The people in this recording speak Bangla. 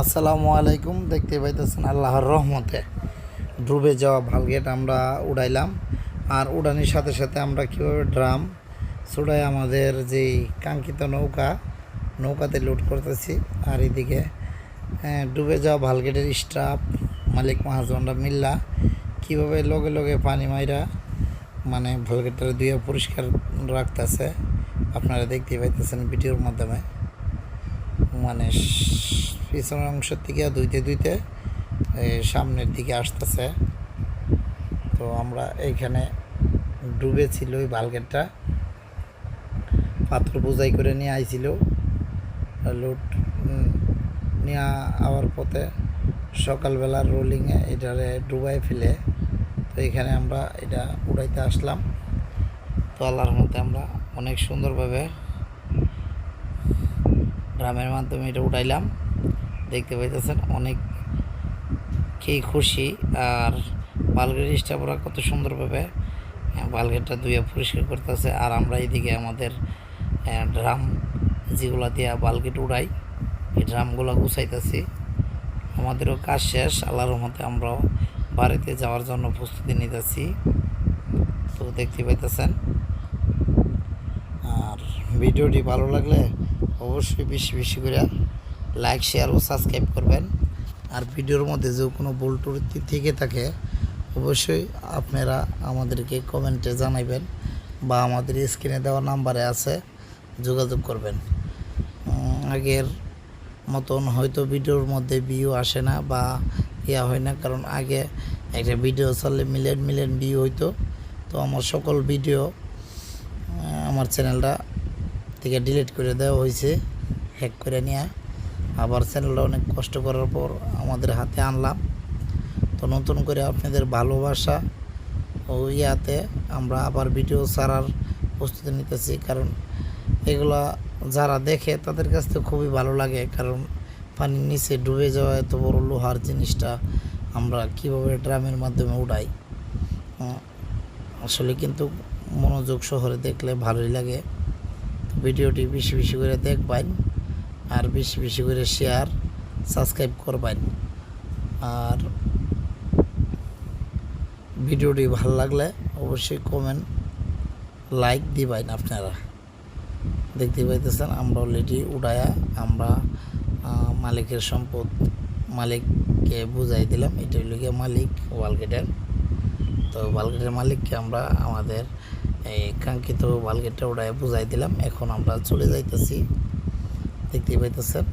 আসসালামু আলাইকুম, দেখতে পাইতেছেন আল্লাহর রহমতে। ডুবে যাওয়া ভালগেট আমরা উড়াইলাম। আর উড়ানির সাথে সাথে আমরা কীভাবে ড্রাম ছুড়াই আমাদের যেই কাঙ্ক্ষিত নৌকা, নৌকাতে লুট করতেছি। আর এদিকে ডুবে যাওয়া ভালগেটের স্টাফ, মালিক মহাজনরা মিল্লা, কীভাবে লগে লগে পানি মাইরা মানে ভালগেটটা দুইয়া পরিষ্কার রাখতেছে, আপনারা দেখতে পাইতেছেন ভিডিওর মাধ্যমে। মানে পিছনের অংশের থেকে দুইতে দুইতে সামনের দিকে আসতেছে। তো আমরা এইখানে ডুবেছিল ওই বালগেটটা। পাথর বোঝাই করে নিয়ে আইছিল। লুট নিয়ে আওয়ার পথে সকালবেলা রোলিংয়ে এটারে ডুবাই ফেলে। তো এখানে আমরা এটা উড়াইতে আসলাম। তো আল্লাহর মতে আমরা অনেক সুন্দরভাবে ড্রামের মাধ্যমে এটা উঠাইলাম। দেখতে পাইতেছেন অনেক খেয়ে খুশি। আর বালগের স্টাফরা কত সুন্দরভাবে আহ, বালগেটটা ধুয়ে পরিষ্কার করতেছে। আর আমরা এইদিকে আমাদের ড্রাম যেগুলো দিয়ে বালগেট উড়াই এই ড্রামগুলো গুছাইতেছি। আমাদেরও কাজ শেষ আল্লাহর রহমতে আমরাও বাড়িতে যাওয়ার জন্য প্রস্তুতি নিতেছি। তো দেখতে পাইতেছেন। আর ভিডিওটি ভালো লাগলে অবশ্যই বেশি বেশি করে লাইক শেয়ার ও সাবস্ক্রাইব করবেন। আর ভিডিওর মধ্যে যে কোনো ভুল ত্রুটি থেকে থাকে, অবশ্যই আপনারা আমাদেরকে কমেন্টে জানাবেন বা আমাদের স্ক্রিনে দেওয়া নাম্বারে আছে, যোগাযোগ করবেন। আগের মতন হয়তো ভিডিওর মধ্যে ভিউ আসে না বা ইয়া হয় না, কারণ আগে একটা ভিডিও চাললে মিলিয়ন মিলিয়ন ভিউ হইতো। তো আমার সকল ভিডিও আমার চ্যানেলটা থেকে ডিলিট করে দেওয়া হয়েছে হ্যাক করে নিয়ে আবার চ্যানেলটা অনেক কষ্ট করার পর আমাদের হাতে আনলাম। তো নতুন করে আপনাদের ভালোবাসা ও ইয়াতে আমরা আবার ভিডিও ছাড়ার প্রস্তুতি নিতেছি, কারণ এগুলা যারা দেখে তাদের কাছ থেকে খুবই ভালো লাগে, কারণ পানির নিচে ডুবে যাওয়া এত বড় লোহার জিনিসটা আমরা কীভাবে ড্রামের মাধ্যমে উড়াই। আসলে কিন্তু মনোযোগ শহরে দেখলে ভালোই লাগে। ভিডিওটি বেশি বেশি করে দেখবেন আর বেশি বেশি করে শেয়ার সাবস্ক্রাইব করবেন। আর ভিডিওটি ভালো লাগলে অবশ্যই কমেন্ট লাইক দিবেন আপনারা। দেখতে পাইতেছেন, আমরা অলরেডি উড়ায়া আমরা মালিকের সম্পদ মালিককে বুঝাই দিলাম। এটা হইল গিয়ে মালিক ওয়ালগেটের তো ওয়ালগেটের মালিককে আমরা আমাদের এই কাঙ্ক্ষিত বালগেটটা ওটা বুঝাই দিলাম। এখন আমরা চলে যাইতেছি। দেখতে পাইতেছেন।